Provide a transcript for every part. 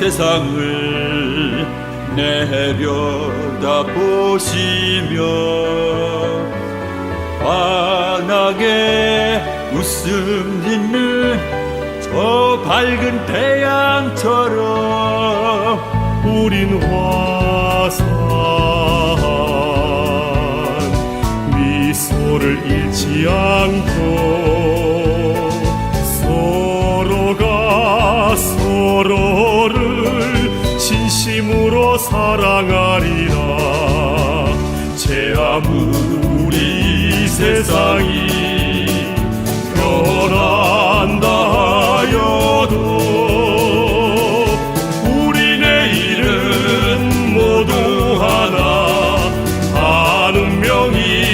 세상을 내려다 보시며 환하게 웃음 짓는 저 밝은 태양처럼 우린 화산 미소를 잃지 않고 사랑하리라. 제 아무리 세상이 변한다 하여도 우리 내일은 모두 하나 한 운명이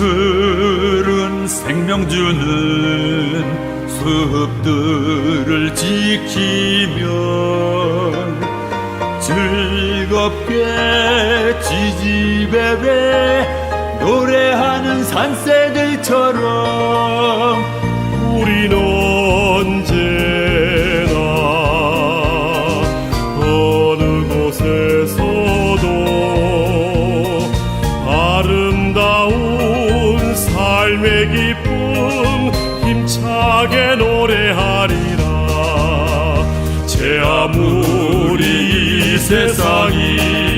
푸른 생명 주는 숲들을 지키며 즐겁게 지지배배 노래하는 산새들처럼 우린 언제나 어느 곳에서도 아름다운 삶의 기쁨 힘차게 노래하리라. 제 아무리 이 세상이